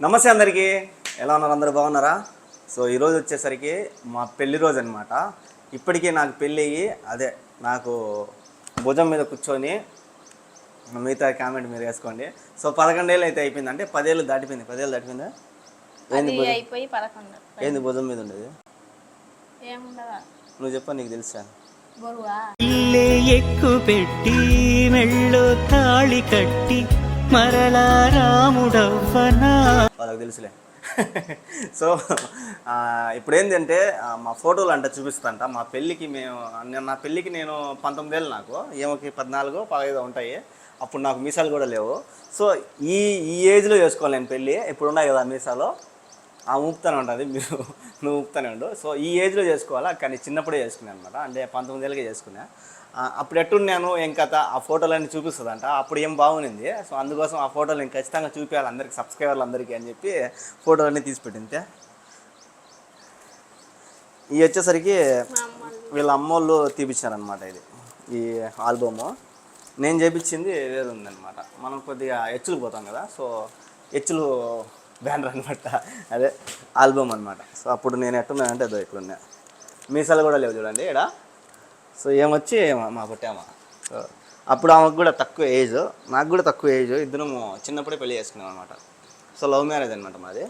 నమస్తే అందరికీ. ఎలా ఉన్నారు అందరూ? బాగున్నారా? సో ఈరోజు వచ్చేసరికి మా పెళ్ళి రోజు అనమాట ఇప్పటికే నాకు పెళ్ళి అయ్యి అదే నాకు భుజం మీద కూర్చొని మిగతా కామెంట్ మీరు వేసుకోండి. సో పదకొండేళ్ళు అయితే అయిపోయింది అంటే పదేళ్ళు దాటిపోయింది. పదేళ్ళు దాటిపోయిందా? ఏంది అది భుజం? అయిపోయి పదకొండు. ఏంది భుజం మీద ఉండేది? ఏముండదా? నువ్వు చెప్ప నీకు తెలుసా? బరువా? ఇల్లే ఎక్కు పెట్టి మెళ్ళో తాళి కట్టి మరలా రాముడవ్వనా? వాళ్ళకి తెలుసులే. సో ఇప్పుడేంటంటే ఇప్పుడు ఏంటంటే మా ఫోటోలు అంట చూపిస్తాంట. మా పెళ్ళికి మేము నా పెళ్ళికి నేను పంతొమ్మిది ఏళ్ళు నాకు. ఏమోకి పద్నాలుగు పదహైదు ఉంటాయి. అప్పుడు నాకు మీసాలు కూడా లేవు. సో ఈ ఈ ఏజ్లో చేసుకోవాలి నేను పెళ్ళి. ఇప్పుడు ఉన్నాయి కదా మీసాలో. ఆ ఊపుతానే ఉంటుంది. మీరు నువ్వు ఊపుతానే ఉండు. సో ఈ ఏజ్లో చేసుకోవాలా? కానీ చిన్నప్పుడే చేసుకున్నాను అనమాట. అంటే పంతొమ్మిది ఏళ్ళకే చేసుకున్నా. అప్పుడు ఎట్టున్నాను ఏం కథ? ఆ ఫోటోలన్నీ చూపిస్తుందంట. అప్పుడు ఏం బాగుంది సో అందుకోసం ఆ ఫోటోలు నేను ఖచ్చితంగా చూపించాలి అందరికి సబ్స్క్రైబర్లు అందరికీ అని చెప్పి ఫోటోలన్నీ తీసి పెట్టింది ఇవి వచ్చేసరికి వీళ్ళ అమ్మోళ్ళు తీపిచ్చారనమాట ఇది ఈ ఆల్బము. నేను చేపించింది వేరు ఉందన్నమాట. మనం కొద్దిగా హెచ్చులు పోతాం కదా సో హెచ్చులు బ్యానర్ అనమాట అదే ఆల్బమ్ అనమాట సో అప్పుడు నేను ఎట్టున్నానంటే అదో ఇక్కడ ఉన్నా మీసాలు కూడా లేవు చూడండి ఇక్కడ సో ఏమొచ్చి మా- మా సో అప్పుడు ఆమెకు కూడా తక్కువ ఏజ్ నాకు కూడా తక్కువ ఏజ్. ఇద్దరము చిన్నప్పుడే పెళ్ళి చేసుకున్నాం అనమాట సో లవ్ మ్యారేజ్ అనమాట మాది.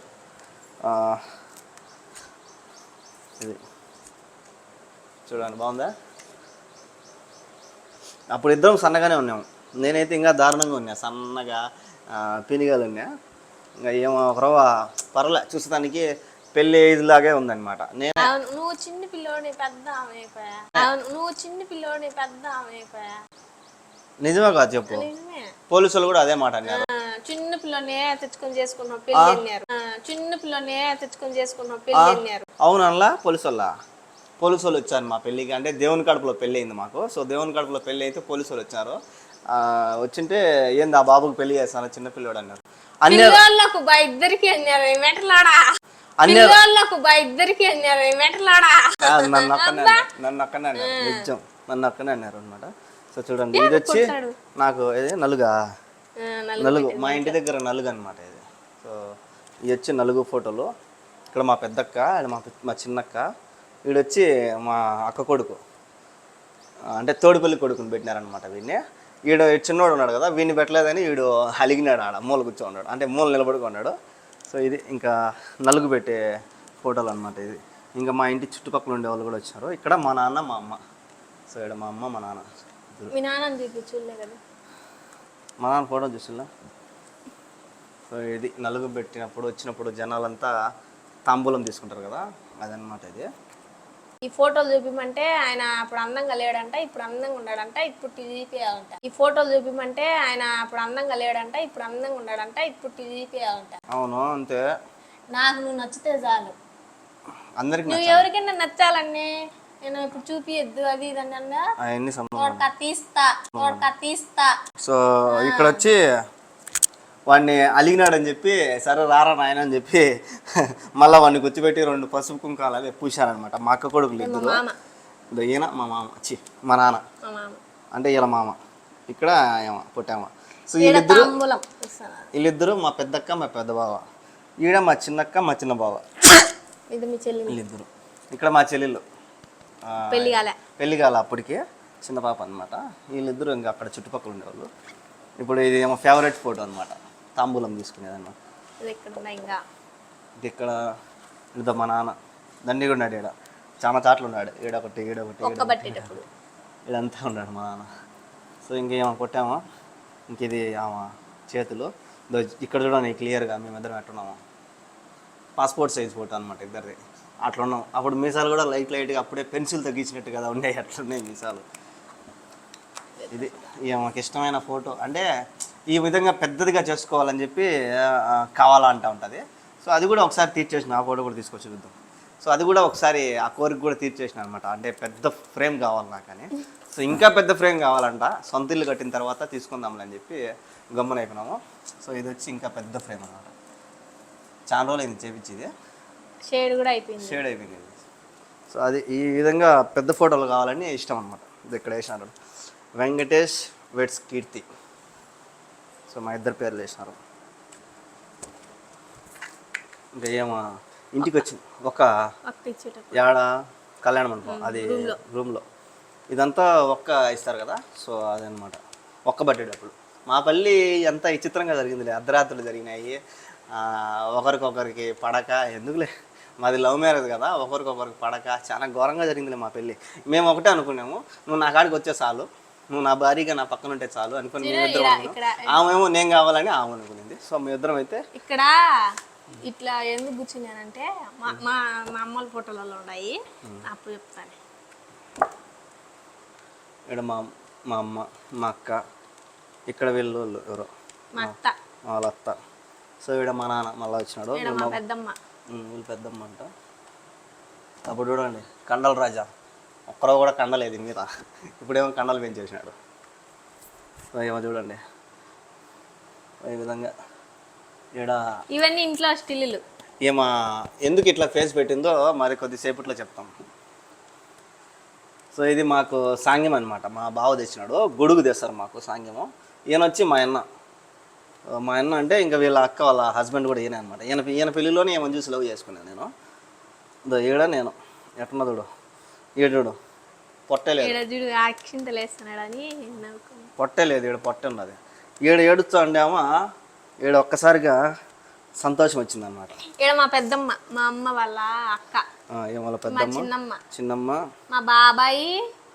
ఇది. చూడండి బాగుందా? అప్పుడు ఇద్దరం సన్నగానే ఉన్నాం. నేనైతే ఇంకా దారుణంగా ఉన్నా సన్నగా పినిగాలు ఉన్నా ఇంకా ఏమో రవ్వ పర్లే చూసేదానికి పెళ్ళి ఏజ్ లాగే ఉందన్నమాట. నేను అవును, నువ్వు చిన్న పిల్లోని పెద్ద ఆమె అయిపోయా? అవును, నువ్వు చిన్న పిల్లోని పెద్ద ఆమె అయిపోయా? నిజమే కాదు చెప్పు. నిజమే. పోలీసులు కూడా అదే మాట అన్నారు. ఆ, చిన్న పిల్లోనే తెచ్చుకొని చేసుకున్నావు? పెళ్ళి ఆ, చిన్న పిల్లోనే తెచ్చుకొని చేసుకున్నావు? పెళ్ళి అన్నారు. అవునల్లా పోలీసు వాళ్ళ పోలీసు వాళ్ళు వచ్చారు మా పెళ్ళికి. అంటే దేవుని కడుపులో పెళ్ళి అయింది మాకు. సో దేవుని కడుపులో పెళ్ళి అయితే పోలీసు వాళ్ళు వచ్చారు. ఆ, వచ్చింటే ఏంది ఆ బాబుకి పెళ్ళి చేస్తాను? చిన్నపిల్లడు అన్నారు. బా ఇద్దరికి మెటలాడా? బా ఇద్దరికి మెటలాడా? నన్ను ఒక్కనే నన్ను ఒక్కనే నిజం. నన్ను ఒక్కనే అన్నారు అనమాట సో చూడండి ఇది వచ్చి నాకు ఇది నలుగా. మా ఇంటి దగ్గర నలుగు అనమాట ఇది. సో ఇది వచ్చి నలుగు ఫోటోలు. ఇక్కడ మా పెద్దక్క మా మా చిన్నక్క. వీడొచ్చి మా అక్క కొడుకు. అంటే తోడుపల్లి కొడుకుని పెట్టినారనమాట వీడిని. వీడు చిన్నోడు ఉన్నాడు కదా వీడిని పెట్టలేదని వీడు అలిగినాడు ఆడ మూల కూర్చో ఉన్నాడు అంటే మూల నిలబడుకున్నాడు. సో ఇది ఇంకా నలుగు పెట్టే ఫోటోలు అనమాట ఇది. ఇంకా మా ఇంటి చుట్టుపక్కల ఉండే వాళ్ళు కూడా వచ్చారు. ఇక్కడ మా నాన్న మా అమ్మ. సో ఇక్కడ మా అమ్మ మా నాన్న. మీ నాన్న చూపించులే కదా. మా నాన్న ఫోటో చూసినా సో ఇది నలుగు పెట్టినప్పుడు వచ్చినప్పుడు జనాలంతా తాంబూలం తీసుకుంటారు కదా అదనమాట ఇది. ఈ ఫోటోలు చూపిమంటే ఆయన అప్పుడు అందంగా లేడంట ఇప్పుడు అందంగా ఉన్నాడంట ఇప్పుడు టీజీపీ అంట. ఈ ఫోటోలు చూపిమంటే ఆయన అప్పుడు అందంగా లేడంట ఇప్పుడు అందంగా ఉన్నాడంట ఇప్పుడు టీజీపీ అంట. అవును అంతే. నాకు నువ్వు నచ్చితే చాలు. అందరికి నువ్వు ఎవరికైనా నచ్చాలని నేను ఇప్పుడు చూపియద్దు అది ఇది అని అన్నా అవన్నీ తీస్తా తీస్తా. సో ఇక్కడ వచ్చి వాడిని అలిగినాడని చెప్పి సరే రారా నాయన అని చెప్పి మళ్ళీ వాడిని కూర్చోబెట్టి రెండు పసుపు కుంకాలు అదే పూశారనమాట మా అక్క కొడుకులు ఇద్దరు. ఈయన మా మామ. చి మా నాన్న. అంటే వీళ్ళ మామ. ఇక్కడ ఏమ పుట్టామ. సో వీళ్ళిద్దరు. వీళ్ళిద్దరు మా పెద్దక్క మా పెద్ద బావ. ఈడ మా చిన్నక్క మా చిన్న బావ. వీళ్ళిద్దరు. ఇక్కడ మా చెల్లెళ్ళు. పెళ్ళి కాలే. పెళ్ళి కాల అప్పటికే. చిన్న పాప అనమాట వీళ్ళిద్దరు ఇంకా అక్కడ చుట్టుపక్కల ఉండేవాళ్ళు. ఇప్పుడు ఇది ఏమో ఫేవరెట్ ఫోటో అనమాట తాంబూలం తీసుకునేది అనమాట ఇది ఇక్కడ ఉన్నాయి ఇంకా? ఇది ఇక్కడ ఇదో మా నాన్న. దండి కూడా ఉన్నాడు ఈడ. చాలా చాట్లు ఉన్నాడు. ఈడొకటి ఈడొకటి ఒక్క ఈడొకటి పట్టేటప్పుడు ఇదంతా ఉన్నాడు మా నాన్న. సో ఇంకేమో కొట్టామా? ఇంక ఇది ఆమె చేతులు. ఇక్కడ చూడండి క్లియర్గా మేమిద్దరం ఎట్టున్నాము? పాస్పోర్ట్ సైజ్ ఫోటో అనమాట ఇద్దరిది. అట్లా ఉన్నాం అప్పుడు మీసాలు కూడా లైట్ లైట్గా అప్పుడే పెన్సిల్ తగ్గించినట్టు కదా ఉండే అట్లున్నాయి మీసాలు. ఇది ఇక మాకు ఇష్టమైన ఫోటో. అంటే ఈ విధంగా పెద్దదిగా చేసుకోవాలని చెప్పి ఆ, ఆ, కావాలా అంటా ఉంటుంది. సో అది కూడా ఒకసారి తీర్చేసిన ఆ ఫోటో కూడా తీసుకొచ్చి చూద్దాం. సో అది కూడా ఒకసారి ఆ కోరిక కూడా తీర్చేసిన అనమాట అంటే పెద్ద ఫ్రేమ్ కావాలి నాకని సో ఇంకా పెద్ద ఫ్రేమ్ కావాలంట. సొంత ఇల్లు కట్టిన తర్వాత తీసుకుందాంలే అని చెప్పి గమ్మన అయిపోయినాము. సో ఇది వచ్చి ఇంకా పెద్ద ఫ్రేమ్ అనమాట చాలా రోజులు అయింది చేపించేది. షేడ్ కూడా అయిపోయింది. షేడ్ అయిపోయింది. సో అది ఈ విధంగా పెద్ద ఫోటోలు కావాలని ఇష్టం అనమాట ఇది ఇక్కడ వేసినారు. వెంకటేష్ వెట్స్ కీర్తి సో మా ఇద్దరు పేర్లు వేసినారు. ఇంకా ఏమో ఇంటికి వచ్చింది ఒక ఏడ కళ్యాణ మండపం. అది రూమ్లో. ఇదంతా ఒక్క ఇస్తారు కదా? సో అదనమాట ఒక్క బట్టేటప్పుడు మా పల్లి ఎంత విచిత్రంగా జరిగిందిలే. అర్ధరాత్రులు జరిగినాయి. ఒకరికొకరికి పడక. ఎందుకులే? మాది లవ్ మ్యారేజ్ కదా. ఒకరికొకరికి పడక. చాలా ఘోరంగా జరిగిందిలే మా పెళ్ళి. మేము ఒకటే అనుకున్నాము. నువ్వు నా కాడికి వచ్చే చాలు. నువ్వు నా భారీగా నా పక్కన ఉంటే చాలు అనుకుని అనుకున్నాం. ఆమెమో నేను కావాలని ఆమె అనుకునింది. సో మీ ఇద్దరం అయితే ఇక్కడ ఇట్లా ఎందుకు కూర్చున్నానంటే మా మా మా అమ్మల ఫోటోలలో ఉన్నాయి. అప్పుడు చెప్తాను. ఇక్కడ మా మా అమ్మ మా అక్క ఇక్కడ వీళ్ళు వాళ్ళు ఎవరో? మా అత్త. వాళ్ళ అత్త. సో ఇక్కడ మా నాన్న మళ్ళీ వచ్చినాడు. పెద్దమ్మ. వీళ్ళు పెద్దమ్మ అంట. అప్పుడు చూడండి కండల రాజా. ఒక్కరో కూడా కండలేదు మీద. ఇప్పుడేమో కండలు పెంచేసినాడు. ఏమో చూడండి. ఈ విధంగా ఈడ ఇవన్నీ ఇంట్లో స్టిల్లు ఏమా ఎందుకు ఇట్లా ఫేస్ పెట్టిందో మరి కొద్దిసేపట్లో చెప్తాం. సో ఇది మాకు సాంగ్యం అనమాట మా బావ తెచ్చినాడు. గొడుగు తెస్తారు మాకు సాంగ్యము. ఈయన వచ్చి మా అన్న. మా అన్న అంటే ఇంకా వీళ్ళ అక్క వాళ్ళ హస్బెండ్ కూడా ఈయన అనమాట ఈయన ఈయన పెళ్ళిలోనే ఏమని చూసి లవ్ చేసుకున్నాను నేను. ఇదో ఈడ నేను. ఎట్టున్నా చూడు. ఈడ చూడు పొట్టే లేదు. ఇక్కడ చూడు అక్షింతలు వేస్తున్నాడని నవ్వుకుని పొట్టే లేదు ఈడ పొట్టే ఉన్నది. ఈడ ఏడుస్తా ఉండేమో ఈడ ఒక్కసారిగా సంతోషం వచ్చింది అనమాట ఇక్కడ మా పెద్దమ్మ మా అమ్మ వాళ్ళ అక్క. వాళ్ళ మా పెద్దమ్మ చిన్నమ్మ. చిన్నమ్మ. మా బాబాయి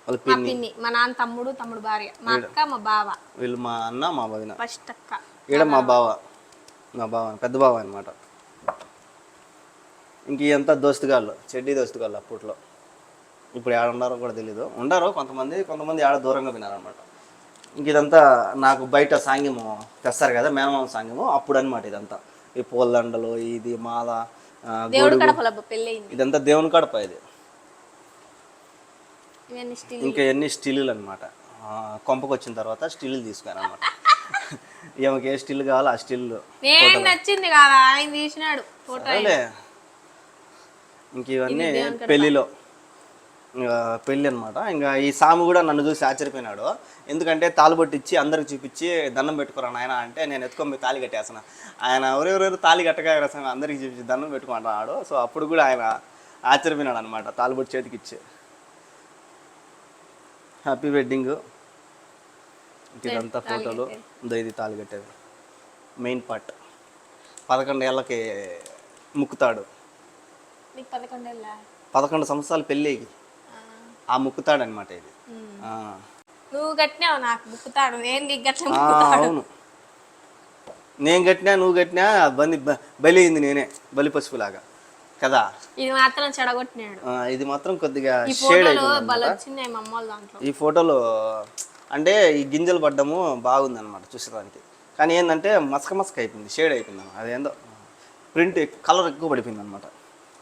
వాళ్ళ మా పిన్ని. పిన్ని మా నాన్న తమ్ముడు తమ్ముడు భార్య. మా అక్క మా బావ. వీళ్ళు మా అన్న మా వదిన. ఫస్ట్ అక్క. ఈడ మా బావ. మా బావ పెద్ద బావ అనమాట ఇంక ఇదంతా దోస్తుగాళ్ళు చెడ్డీ దోస్తుగాళ్ళు అప్పట్లో. ఇప్పుడు ఏడ ఉన్నారో కూడా తెలీదు. ఉండారు కొంతమంది కొంతమంది ఆడ దూరంగా వినారనమాట ఇంక ఇదంతా నాకు బయట సాంగ్యము తెస్తారు కదా మేనమామ సాంగ్యము అప్పుడు అనమాట ఇదంతా. ఈ పూలదండలు ఇది మాల ఇదంతా దేవుని కడప ఇది. ఇంకా ఎన్ని స్టీలు అనమాట కొంపకు వచ్చిన తర్వాత స్టీలు తీసుకున్నాను అనమాట ఈమెకి ఏ స్టీల్ కావాలో ఆ స్టీల్ నచ్చింది కదా ఆయన తీసినాడు ఇంక ఇవన్నీ పెళ్ళిలో. ఇంకా పెళ్ళి అనమాట ఇంకా ఈ సామి కూడా నన్ను చూసి ఆశ్చర్యపోయినాడు. ఎందుకంటే తాళిబొట్టు ఇచ్చి అందరికి చూపించి దండం పెట్టుకోరా నాయన అంటే నేను ఎత్తుకొని పోయి తాళి కట్టేసిన ఆయన ఎవరెవరెవరు తాళి కట్టగా అందరికి చూపించి దండం పెట్టుకుంటున్నాడు. సో అప్పుడు కూడా ఆయన ఆశ్చర్యపోయినాడు అనమాట తాళిబొట్టు చేతికి ఇచ్చి హ్యాపీ వెడ్డింగ్ ఇదంతా ఫోటోలు ఇదో ఇది తాళి కట్టేది. మెయిన్ పార్ట్ పదకొండు ఏళ్ళకి ముక్కుతాడు. పదకొండు సంవత్సరాలు పెళ్ళికి ఆ ముక్కుతాడు అనమాట ఇది ఆ. నువ్వు కట్టినావు నాకు బుక్కుతాడు నేను నీకు గట్ల అవును. నేను కట్టినా నువ్వు కట్టినా బంది అయింది నేనే బలి పసుపులాగా కదా? ఇది మాత్రం చెడగొట్టినాడు. ఇది మాత్రం కొద్దిగా షేడ్ ఈ ఫోటోలో అంటే ఈ గింజలు పడ్డము బాగుంది అనమాట చూసేదానికి. కానీ ఏంటంటే మసక మసక అయిపోయింది షేడ్ అయిపోయింది. అదేందో ప్రింట్ కలర్ ఎక్కువ పడిపోయింది అనమాట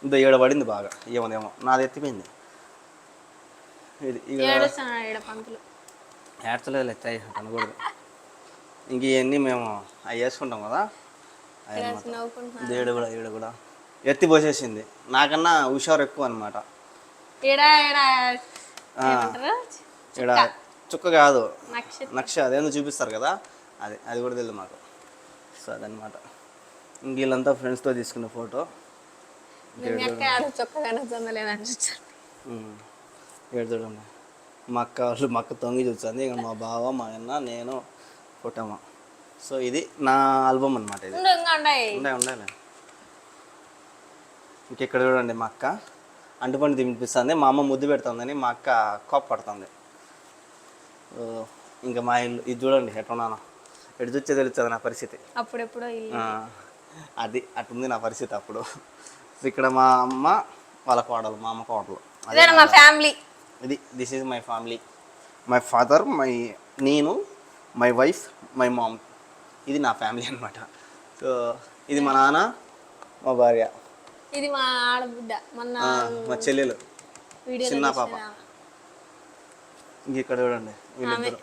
ఇంత ఏడ పడింది బాగా ఏమోదేమో నాది ఎత్తిపోయింది. ఇది ఇక ఏడ్చలేదు ఎత్తాయి అనకూడదు. ఇంక ఇవన్నీ మేము అవి వేసుకుంటాం కదా. దేడు కూడా ఈడు కూడా. ఎత్తి పోసేసింది. నాకన్నా హుషారు ఎక్కువ అనమాట ఇక్కడ చుక్క. కాదు. నక్ష అదేందో చూపిస్తారు కదా. అది అది కూడా తెలియదు మాకు. సో అదనమాట ఇంక వీళ్ళంతా ఫ్రెండ్స్తో తీసుకున్న ఫోటో మీ అక్క ఆడ చొక్కగానే చందలేదని చూచారు ఏడు చూడండి మా అక్క వాళ్ళు మా అక్క తొంగి చూస్తుంది. ఇంకా మా బావ మా అన్న నేను ఫోటోమా సో ఇది నా ఆల్బమ్ అనమాట ఇది. ఉండు ఉండాలి ఇంకెక్కడ చూడండి మా అక్క. అంటుపండు తినిపిస్తుంది. మా అమ్మ ముద్దు పెడుతుందని మా అక్క కోప పడుతుంది ఇంకా మా ఇల్లు ఇది చూడండి ఎట్టున్నాను ఎటు చూస్తే తెలుస్తుంది నా పరిస్థితి. అప్పుడెప్పుడో అది అటుంది నా పరిస్థితి అప్పుడు. ఇక్కడ మా అమ్మ వాళ్ళ కోడలు మా అమ్మ కోడలు. ఇదే మా ఫ్యామిలీ? ఇది this is my family my father my నేను మై వైఫ్ మై మామ్ ఇది నా ఫ్యామిలీ అనమాట సో ఇది మా నాన్న మా భార్య. ఇది మా ఆడబిడ్డ మా చెల్లెలు. చిన్న పాప. చూసిన ఇంక ఇక్కడ చూడండి వీళ్ళిద్దరు.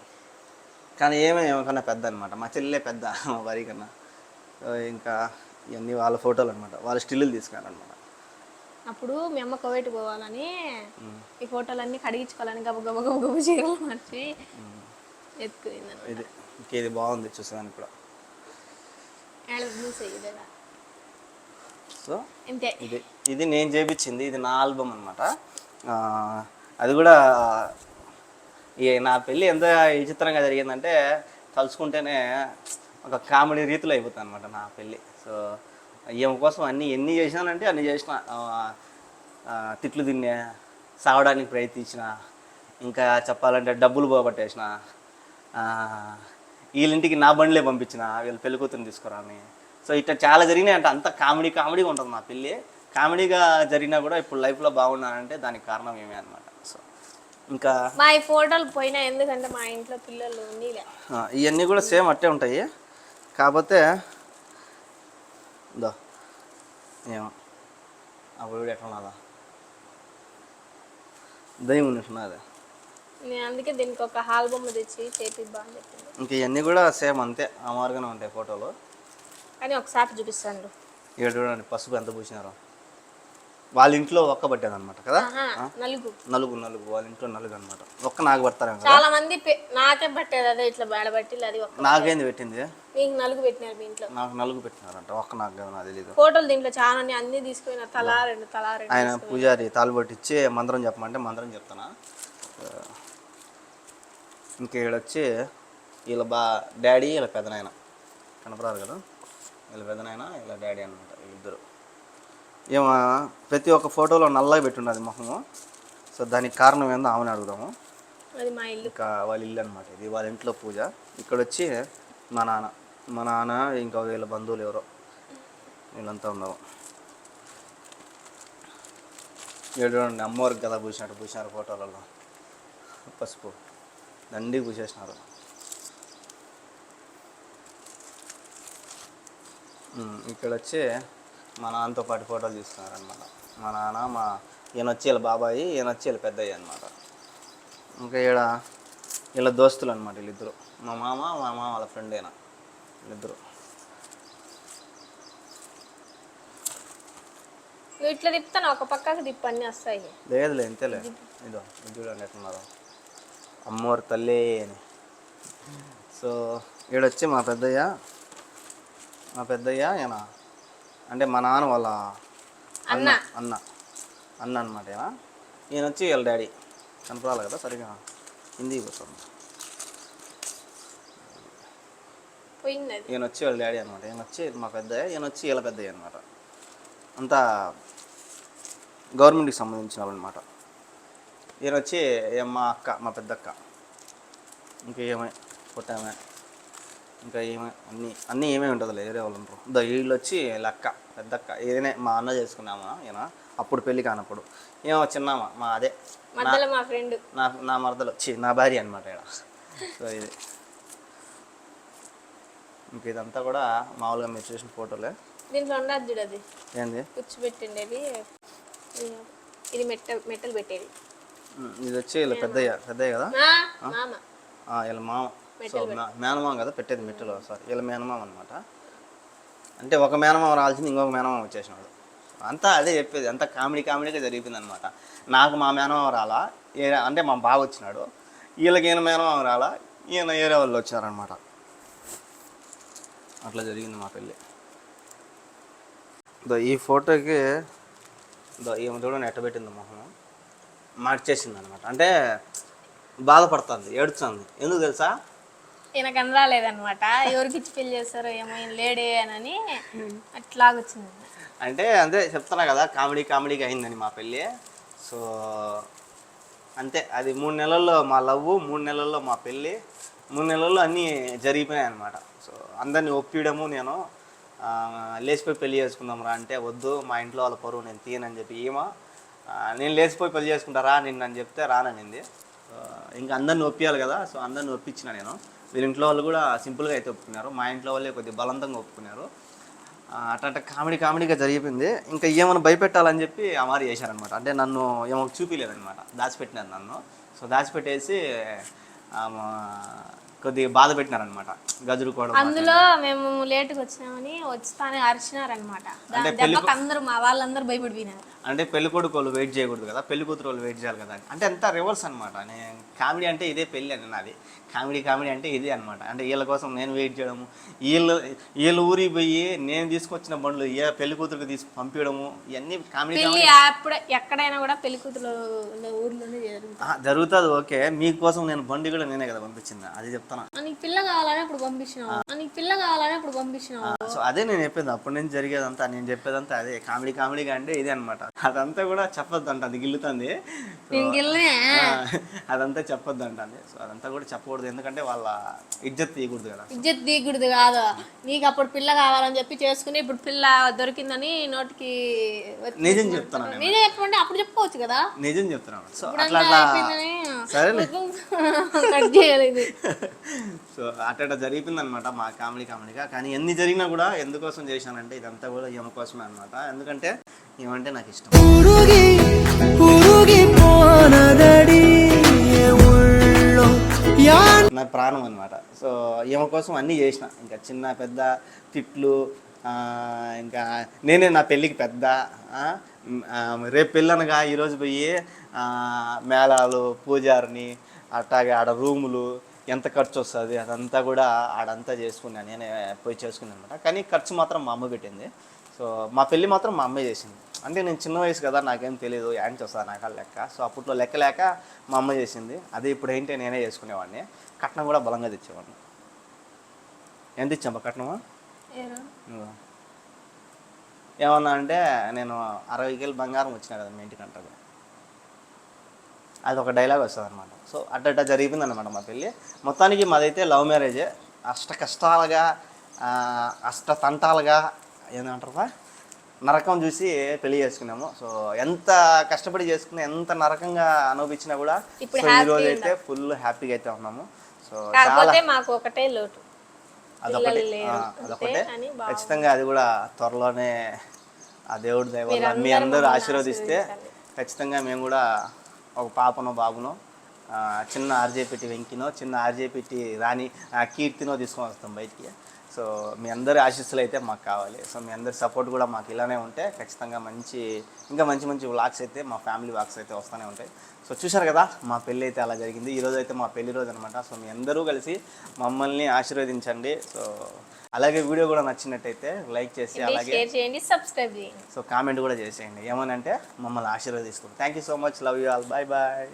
కానీ ఏమే ఏమకన్నా పెద్ద అనమాట మా చెల్లెలే పెద్ద మా భార్య కన్నా. ఇంకా ఇవన్నీ వాళ్ళ ఫోటోలు అనమాట వాళ్ళ స్టిల్లు తీసుకున్నారనమాట అప్పుడు మీ అమ్మ కోవిట్ పోవాలని ఈ ఫోటోలన్నీ కడిగించుకోవాలని గబ గబ గబ గబ చీరలు మార్చి ఎత్తుకుపోయిందని ఇది బాగుంది చూసేదానికి కూడా. సో ఇది ఇది నేను చేపించింది ఇది నా ఆల్బమ్ అనమాట అది కూడా నా పెళ్ళి ఎంత విచిత్రంగా జరిగిందంటే తలుచుకుంటేనే ఒక కామెడీ రీతిలో అయిపోతుంది అనమాట నా పెళ్ళి. సో ఈమె కోసం అన్ని ఎన్ని చేసినానంటే అన్ని చేసిన. తిట్లు తిన్నా సావడానికి ప్రయత్నించిన ఇంకా చెప్పాలంటే డబ్బులు పోగొట్టేసిన వీళ్ళింటికి నా బండ్లే పంపించిన వీళ్ళు పెళ్ళి కూతురుని తీసుకురాని. సో ఇట్లా చాలా జరిగినాయి అంటే అంత కామెడీ కామెడీగా ఉంటుంది నా పెళ్ళి. కామెడీగా జరిగినా కూడా ఇప్పుడు లైఫ్లో బాగున్నానంటే దానికి కారణం ఏమే అనమాట సో ఇంకా మా ఈ ఫోటోలు పోయినా ఎందుకంటే మా ఇంట్లో పిల్లలు ఇవన్నీ కూడా సేమ్ అట్టే ఉంటాయి. కాకపోతే దో ఏమో అప్పుడు కూడా ఎట్లా ఉన్నదా దయ్యం ఉన్నట్టున్నది నేను అందుకే దీనికి ఒక హాల్ బొమ్మ తెచ్చి చేపిద్దాం అని చెప్పింది ఇంక ఇవన్నీ కూడా సేమ్ అంతే అమారుగానే ఉంటాయి ఫోటోలు కానీ ఒకసారి చూపిస్తాను ఇక్కడ చూడండి పసుపు ఎంత పూసినారో వాళ్ళ ఇంట్లో ఒక్క పట్టేది అనమాట కదా? నలుగు. నలుగు నలుగు. వాళ్ళ ఇంట్లో నలుగు అనమాట ఒక్క నాకు పడతారేమో కదా? చాలా మంది నాకే పట్టేది అదే ఇట్లా బేడబట్టి అది నాకేంది పెట్టింది? మీకు నలుగు పెట్టినారు మీ ఇంట్లో? నాకు నలుగు పెట్టినారంట. ఒక్క నాకు కదా నాకు తెలీదు. ఫోటోలు దీంట్లో చాలా అన్ని తీసుకుపోయిన తలా రెండు తలా రెండు ఆయన పూజారి తాలుబట్టి ఇచ్చి మంత్రం చెప్పమంటే మంత్రం చెప్తానా? ఆ, ఇంకా ఈడొచ్చి వీళ్ళ బా డాడీ వీళ్ళ పెదనాయన. కనపరారు కదా? వీళ్ళ పెదనాయన వీళ్ళ డాడీ అనమాట ఏమో ప్రతి ఒక్క ఫోటోలో నల్లగా పెట్టున్నది మొహము. సో దానికి కారణం ఏందో ఆమెను అడుగుదాము. అది మా ఇల్లు. ఇంకా వాళ్ళ ఇల్లు అనమాట ఇది వాళ్ళ ఇంట్లో పూజ. ఇక్కడ వచ్చి మా నాన్న మా నాన్న ఇంకా వీళ్ళ బంధువులు ఎవరో వీళ్ళంతా ఉన్నారు ఇక్కడ చూడండి అమ్మవారికి కదా పూసినట్టు పూసినారు ఫోటోలలో. పసుపు. దండికి పూసేసినారు. ఇక్కడ వచ్చి మా నాన్నతో పాటు ఫోటోలు తీసుకున్నారు అనమాట మా నాన్న మా ఈయన వచ్చి వీళ్ళ బాబాయి ఈయన వచ్చి వీళ్ళ పెద్దయ్య అనమాట ఇంకా ఈడ వీళ్ళ దోస్తులు అనమాట వీళ్ళిద్దరు. మా మామ మా మామ వాళ్ళ ఫ్రెండ్ అయినా వీళ్ళిద్దరు. ఇట్లా తిప్పుతాను? ఒక పక్కకి తిప్పు అన్నీ వస్తాయి. లేదులే ఇంతేలే ఇదో ఇది చూడండి ఎట్లున్నారో అమ్మవారి తల్లి అని. సో ఈడొచ్చి మా పెద్దయ్య మా పెద్దయ్య ఈయన అంటే మా నాన్న వాళ్ళ అన్న. అన్న. అన్న అనమాట ఈయన. వచ్చి వీళ్ళ డాడీ. కనపడాలి కదా సరిగా హిందీ అది ఈయన వచ్చి వాళ్ళ డాడీ అనమాట ఈయన వచ్చి మా పెద్దయ్య ఈయన వచ్చి వీళ్ళ పెద్దయ్య అనమాట అంతా గవర్నమెంట్కి సంబంధించిన అనమాట ఈయన వచ్చి మా అక్క మా పెద్దక్క. ఇంకా ఏమే పుట్టామే. ఇంకా ఏమే అన్నీ అన్నీ ఏమే ఉంటుంది వేరే వాళ్ళు ఉంటారు. దో వీళ్ళు వచ్చి అక్క పెద్దక్క ఏదైనా మా అన్న చేసుకున్నామా ఈయన అప్పుడు పెళ్ళి కానప్పుడు. ఏమో చిన్నామా? మా అదే. మధ్యలో మా ఫ్రెండ్. నా నా మరదలు. వచ్చి నా భార్య అనమాట ఇక్కడ సో ఇది. ఇంక ఇదంతా కూడా మామూలుగా మీరు చూసిన ఫోటోలే. దీంట్లో ఉండదు చూడు అది. ఏంది? కూర్చోబెట్టిండేది. ఇది మెట్ట మెట్టలు పెట్టేది. ఇది వచ్చి వీళ్ళ పెద్దయ్య పెద్దయ్య కదా? మామ. వీళ్ళ మామ. సో మా- మేనమామ కదా పెట్టేది మెట్టలో సారీ వీళ్ళ మేనమామ అనమాట అంటే ఒక మేనమామ రాల్సింది ఇంకొక మేనమామ వచ్చేసినాడు. అంతా అదే చెప్పేది అంతా కామెడీ కామెడీగా జరిగిపోయింది అనమాట నాకు మా మేనమామ రాలా ఏ- అంటే మా బావ వచ్చినాడు. వీళ్ళకి ఈయన మేనమామ రాలా ఈయన ఏరే వాళ్ళు వచ్చారనమాట అట్లా జరిగింది మా పెళ్ళి. దో ఈ ఫోటోకి దో ఈమె చూడండి ఎట్ట పెట్టింది మొహం. మార్చేసింది అనమాట అంటే బాధపడుతుంది ఏడుస్తుంది. ఎందుకు తెలుసా? అని రాలేదనమాట ఎవరికి ఇచ్చి పెళ్ళి చేస్తారో ఏమో ఈయన లేడే అని అట్లాగొచ్చింది. అంటే అంతే చెప్తున్నా కదా కామెడీ కామెడీగా అయిందని మా పెళ్ళి. సో అంతే. అది మూడు నెలల్లో మా లవ్ మూడు నెలల్లో మా పెళ్ళి. మూడు నెలల్లో అన్నీ జరిగిపోయాయి అనమాట సో అందరినీ ఒప్పియడము నేను లేచిపోయి పెళ్ళి చేసుకుందాం రా అంటే వద్దు మా ఇంట్లో వాళ్ళ పరువు నేను తీయనని చెప్పి ఏమో నేను లేచిపోయి పెళ్ళి చేసుకుంటారా నిన్ను అని చెప్తే రాననింది. ఇంకా అందరిని ఒప్పియాలి కదా సో అందరిని ఒప్పించిన నేను. వీళ్ళ ఇంట్లో వాళ్ళు కూడా సింపుల్గా అయితే ఒప్పుకున్నారు. మా ఇంట్లో వాళ్ళే కొద్దిగా బలవంతంగా ఒప్పుకున్నారు. అట్లా కామెడీ కామెడీగా జరిగిపోయింది. ఇంకా ఏమైనా భయపెట్టాలని చెప్పి అమారి చేశారనమాట అంటే నన్ను ఏమో చూపించలేదనమాట దాచిపెట్టినారు నన్ను. సో దాచిపెట్టేసి కొద్దిగా బాధ పెట్టినారనమాట గజులు కూడా అందులో మేము లేటుగా వచ్చినామని వస్తానే అరిచినారనమాట అంటే దెబ్బకి అందరూ మా వాళ్ళందరూ భయపడిపోయినారు. అంటే పెళ్ళి కొడుకు వాళ్ళు వెయిట్ చేయకూడదు కదా పెళ్ళి కూతురు వాళ్ళు వెయిట్ చేయాలి కదా అంటే అంతా రివర్స్ అనమాట నేను కామెడీ అంటే ఇదే పెళ్ళి అని నాది. కామెడీ కామెడీ అంటే ఇదే అనమాట అంటే వీళ్ళ కోసం నేను వెయిట్ చేయడము వీళ్ళు వీళ్ళ ఊరికి పోయి నేను తీసుకొచ్చిన బండ్లు ఏ పెళ్ళి కూతురికి తీసి పంపించడము ఇవన్నీ కామెడీ అప్పుడే ఎక్కడైనా కూడా పెళ్ళి కూతురు ఊర్లోనే జరుగుతుంది. ఓకే. మీకోసం నేను బండి కూడా నేనే కదా పంపించింది. అది చెప్తాను నీకు పిల్ల కావాలని ఇప్పుడు పంపించినావు? నీకు పిల్ల కావాలని ఇప్పుడు పంపించినావు? సో అదే నేను చెప్పేది. అప్పటి నుంచి జరిగేదంతా నేను చెప్పేదంతా అదే. కామెడీ కామెడీగా అంటే ఇదే అనమాట అదంతా కూడా చెప్పొద్దు అంట అది గిల్లుతుంది. అదంతా చెప్పొద్దు అంటుంది సో అదంతా కూడా చెప్పకూడదు. ఎందుకంటే వాళ్ళ ఇజ్జత్ తీయకూడదు కదా. ఇజ్జత్ దిగుడుది కాదు. నీకు అప్పుడు పిల్ల కావాలని చెప్పి చేసుకుని ఇప్పుడు పిల్ల దొరికిందని నోటికి నిజం చెప్తాను నేను. చెప్పమంటే అప్పుడు చెప్పుకోవచ్చు కదా. నిజం చెప్తున్నాను సో అట్లా సరేలే. కట్ చేయలేదు. సో అట్లా జరిగిపోయింది అనమాట మా కామెడీ కామెడీగా. కానీ ఎన్ని జరిగినా కూడా ఎందుకోసం చేశానంటే ఇదంతా కూడా ఈమె కోసమే అనమాట ఎందుకంటే ఏమంటే నాకు ఇష్టం. నా ప్రాణం అనమాట సో ఈమె కోసం అన్నీ చేసిన. ఇంకా చిన్న పెద్ద తిట్లు ఇంకా నేనే నా పెళ్ళికి పెద్ద రేపు పెళ్ళనగా ఈరోజు పోయి మేళాలు పూజారిని అట్లాగే ఆడ రూములు ఎంత ఖర్చు వస్తుంది అదంతా కూడా ఆడంతా చేసుకున్నాను నేనే పోయి చేసుకున్నాను అనమాట కానీ ఖర్చు మాత్రం మా అమ్మ పెట్టింది. సో మా పెళ్ళి మాత్రం మా అమ్మే చేసింది. అంటే నేను చిన్న వయసు కదా నాకేం తెలియదు యాంచి వస్తుంది నాకు లెక్క. సో అప్పట్లో లెక్క లేక మా అమ్మ చేసింది. అదే ఇప్పుడు ఏంటి నేనే చేసుకునేవాడిని. కట్నం కూడా బలంగా తెచ్చేవాడిని. ఎంత ఇచ్చామా కట్నమా? ఏమన్నా అంటే నేను అరవై కేలు బంగారం వచ్చినా కదా మీ ఇంటికి అంటారు. అది ఒక డైలాగ్ వస్తుంది అనమాట సో అట్ట జరిగిపోయింది అనమాట మా పెళ్ళి. మొత్తానికి మాదైతే లవ్ మ్యారేజే అష్ట కష్టాలుగా అష్ట తంటాలుగా ఏమంటారా నరకం చూసి పెళ్ళి చేసుకున్నాము. సో ఎంత కష్టపడి చేసుకున్నా ఎంత నరకంగా అనుభవించినా కూడా సో ఈ రోజు అయితే ఫుల్ హ్యాపీగా అయితే ఉన్నాము. సో మాకు ఒకటే లోటు. అదొకటి. అదొకటే. ఖచ్చితంగా అది కూడా త్వరలోనే ఆ దేవుడి దయ వల్ల మీ అందరూ ఆశీర్వదిస్తే ఖచ్చితంగా మేము కూడా ఒక పాపనో బాబునో చిన్న ఆర్జేపెట్టి వెంకినో చిన్న ఆర్జేపెట్టి రాణి కీర్తినో తీసుకొని వస్తాం బయటికి. సో మీ అందరి ఆశీస్సులు అయితే మాకు కావాలి. సో మీ అందరి సపోర్ట్ కూడా మాకు ఇలానే ఉంటే ఖచ్చితంగా మంచి ఇంకా మంచి మంచి వ్లాగ్స్ అయితే మా ఫ్యామిలీ వ్లాగ్స్ అయితే వస్తూనే ఉంటాయి. సో చూశారు కదా మా పెళ్ళి అయితే అలా జరిగింది. ఈ రోజు అయితే మా పెళ్ళి రోజు అనమాట సో మీ అందరూ కలిసి మమ్మల్ని ఆశీర్వదించండి. సో అలాగే వీడియో కూడా నచ్చినట్టయితే లైక్ చేసి అలాగే షేర్ చేయండి సబ్స్క్రైబ్ చేయండి. సో కామెంట్ కూడా చేసేయండి. ఏమనంటే మమ్మల్ని ఆశీర్వదిస్తుంది thank you so much love you all bye bye